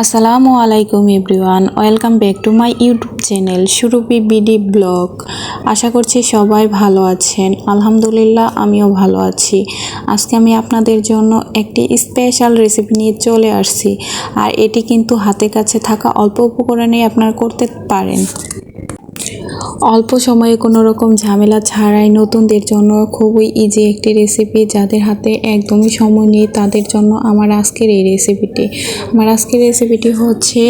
আসসালামু আলাইকুম everyone, welcome back to my YouTube channel Surupi BD blog. আশা করছি সবাই ভালো আছেন। আলহামদুলিল্লাহ, আমিও ভালো আছি। আজকে আমি আপনাদের জন্য একটি স্পেশাল রেসিপি নিয়ে চলে আসছি। আর এটি কিন্তু হাতে কাছে থাকা অল্প উপকরণেই আপনারা করতে পারেন। অল্প সময়ে কোনো রকম ঝামেলা ছাড়াই নতুনদের জন্য খুবই ইজি একটি রেসিপি যাদের হাতে একদমই সময় নেই, তাদের জন্য আমার আজকের এই রেসিপিটি আমার আজকের রেসিপিটি হচ্ছে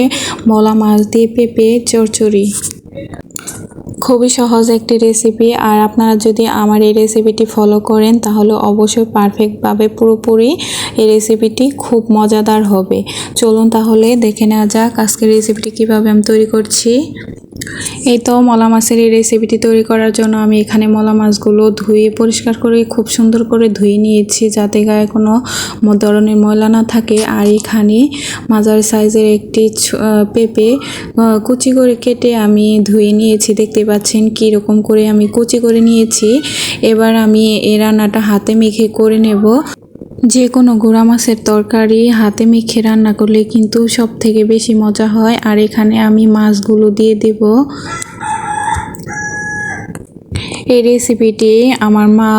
মলা মাছ দিয়ে পেঁপে চচ্চড়ি খুবই সহজ একটি রেসিপি আর আপনারা যদি আমার এই রেসিপিটি ফলো করেন, তাহলে অবশ্যই পারফেক্টভাবে পুরোপুরি এই রেসিপিটি খুব মজাদার হবে। চলুন তাহলে দেখে নেওয়া যাক আজকের রেসিপিটি কীভাবে আমি তৈরি করছি। এই তো মলা মাছের এই রেসিপিটি তৈরি করার জন্য আমি এখানে মলা মাছগুলো ধুয়ে পরিষ্কার করে খুব সুন্দর করে ধুয়ে নিয়েছি যাতে গায়ে কোনো ধরনের ময়লা না থাকে। আর এখানে মাজার সাইজের একটি পেঁপে কুচি করে কেটে আমি ধুয়ে নিয়েছি। দেখতে পাচ্ছেন রকম করে আমি কুচি করে নিয়েছি। এবার আমি এই রান্নাটা হাতে মেখে করে নেব। যে কোনো গোড়া মাছের তরকারি হাতে মেখে রান্না করলে কিন্তু সব থেকে বেশি মজা হয়। আর এখানে আমি মাছগুলো দিয়ে দেব। এই রেসিপিটি আমার মা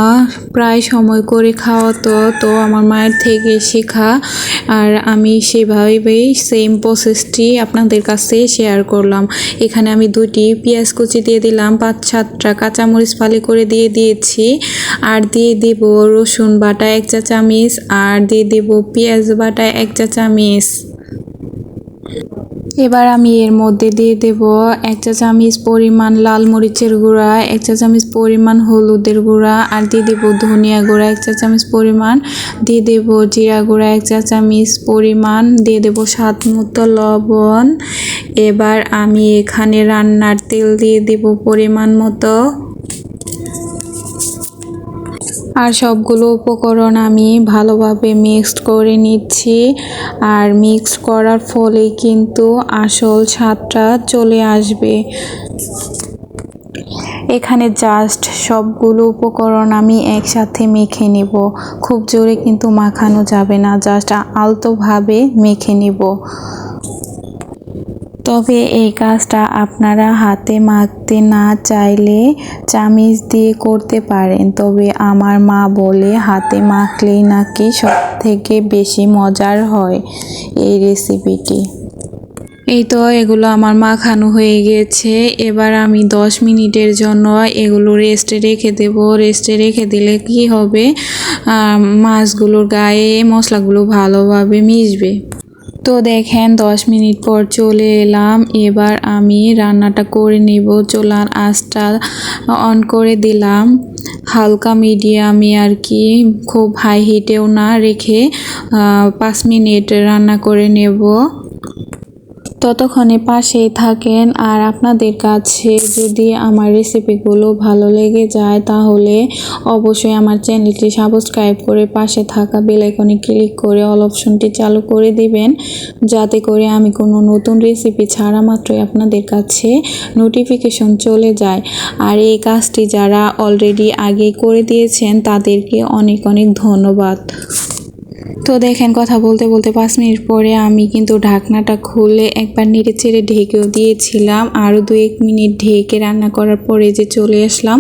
প্রায় সময় করে খাওয়াতো, তো আমার মায়ের থেকে শেখা। আর আমি সেভাবেই সেম প্রসেসটি আপনাদের কাছে শেয়ার করলাম। এখানে আমি দুটি পেঁয়াজ কুচি দিয়ে দিলাম, পাঁচ সাতটা কাঁচামরিচ ফালি করে দিয়ে দিয়েছি। আর দিয়ে দেব রসুন বাটা এক চা চামিচ আর দিয়ে দেব পেঁয়াজ বাটা এক চা চামিচ এবার আমি এর মধ্যে দিয়ে দেব এক চা চামচ পরিমাণ লাল মরিচের গুঁড়া, এক চা চামচ পরিমাণ হলুদের গুঁড়া আর দিয়ে দেব ধনিয়া গুঁড়া, এক চা চামচ পরিমাণ দিয়ে দেব জিরা গুঁড়া, এক চা চামচ পরিমাণ দিয়ে দেব স্বাদ মতো লবণ। এবার আমি এখানে রান্নার তেল দিয়ে দেব পরিমাণ মতো। আর সবগুলো উপকরণ আমি ভালোভাবে মিক্সড করে নিচ্ছি। আর মিক্স করার ফলে কিন্তু আসল স্বাদটা চলে আসবে। এখানে জাস্ট সবগুলো উপকরণ আমি একসাথে মেখে নেব। খুব জোরে কিন্তু মাখানো যাবে না জাস্ট আলতোভাবে মেখে নেব। তবে এই কাজটা আপনারা হাতে মাখতে না চাইলে চামিচ দিয়ে করতে পারেন। তবে আমার মা বলে হাতে মাখলেই নাকি সব থেকে বেশি মজার হয় এই রেসিপিটি। এই তো এগুলো আমার মাখানো হয়ে গেছে। এবার আমি দশ মিনিটের জন্য এগুলো রেস্টে রেখে দেব। রেস্টে রেখে দিলে কি হবে? মাছগুলোর গায়ে মশলাগুলো ভালোভাবে মিশবে। তো দেখেন, দশ মিনিট পর চলে এলাম। এবার আমি রান্নাটা করে নেব। চোলার আঁচটা অন করে দিলাম। হালকা মিডিয়ামে আর কি, খুব হাই হিটেও না রেখে পাঁচ মিনিট রান্না করে নেব। ততক্ষণে পাশেই থাকেন আর আপনাদের কাছে যদি আমার রেসিপিগুলো ভালো লেগে যায় তাহলে অবশ্যই আমার চ্যানেলটি সাবস্ক্রাইব করে পাশে থাকা বেলাইকনে ক্লিক করে অল অপশনটি চালু করে দিবেন। যাতে করে আমি কোনো নতুন রেসিপি ছাড়া মাত্রই আপনাদের কাছে নোটিফিকেশন চলে যায়। আর এই কাজটি যারা অলরেডি আগে করে দিয়েছেন তাদেরকে অনেক অনেক ধন্যবাদ। তো দেখেন, কথা বলতে বলতে পাঁচ মিনিট পরে আমি কিন্তু ঢাকনাটা খুলে একবার নেড়ে চেড়ে ঢেকেও দিয়েছিলাম। আরও দু এক মিনিট ঢেকে রান্না করার পরে যে চলে আসলাম,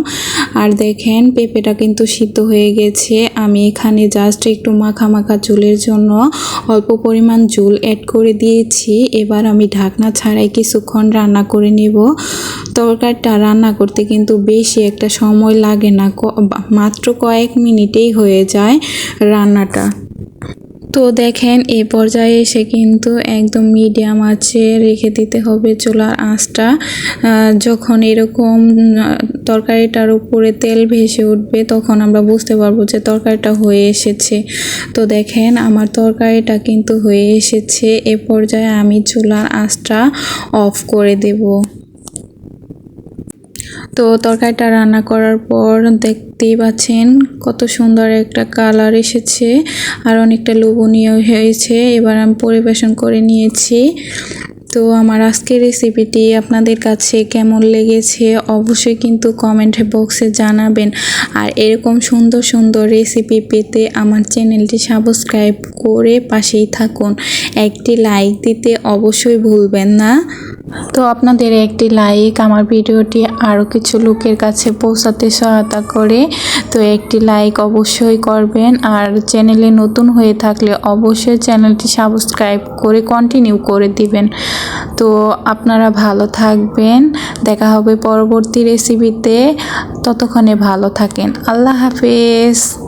আর দেখেন পেঁপেটা কিন্তু সিদ্ধ হয়ে গেছে। আমি এখানে জাস্ট একটু মাখা মাখা চুলের জন্য অল্প পরিমাণ জুল অ্যাড করে দিয়েছি। এবার আমি ঢাকনা ছাড়াই কিছুক্ষণ রান্না করে নেব। তরকারিটা রান্না করতে কিন্তু বেশি একটা সময় লাগে না মাত্র কয়েক মিনিটেই হয়ে যায় রান্নাটা। তো দেখেন এই পর্যায়ে এসে কিন্তু একদম মিডিয়াম আছে, রেখে দিতে হবে চুলার আঁচটা। যখন এরকম তরকারিটার উপরে তেল ভেসে উঠবে, তখন আমরা বুঝতে পারব যে তরকারিটা হয়ে এসেছে। তো দেখেন, আমার তরকারিটা কিন্তু হয়ে এসেছে। এ পর্যায়ে আমি চুলার আঁচটা অফ করে দেবো। তো তরকারিটা রান্না করার পর দেখতেই পাচ্ছেন কত সুন্দর একটা কালার এসেছে আর অনেকটা লোভনীয় হয়েছে। এবার আমি পরিবেশন করে নিয়েছি। তো আমার আজকের রেসিপিটি আপনাদের কাছে কেমন লেগেছে অবশ্যই কিন্তু কমেন্ট বক্সে জানাবেন। আর এরকম সুন্দর সুন্দর রেসিপি পেতে আমার চ্যানেলটি সাবস্ক্রাইব করে পাশেই থাকুন। একটি লাইক দিতে অবশ্যই ভুলবেন না। তো আপনাদের একটি লাইক আমার ভিডিওটি আরও কিছু লোকের কাছে পৌঁছাতে সহায়তা করে। তো একটি লাইক অবশ্যই করবেন। আর চ্যানেলে নতুন হয়ে থাকলে অবশ্যই চ্যানেলটি সাবস্ক্রাইব করে কন্টিনিউ করে দিবেন। তো আপনারা ভালো থাকবেন। দেখা হবে পরবর্তী রেসিপিতে ততক্ষণে ভালো থাকেন। আল্লাহ হাফেজ।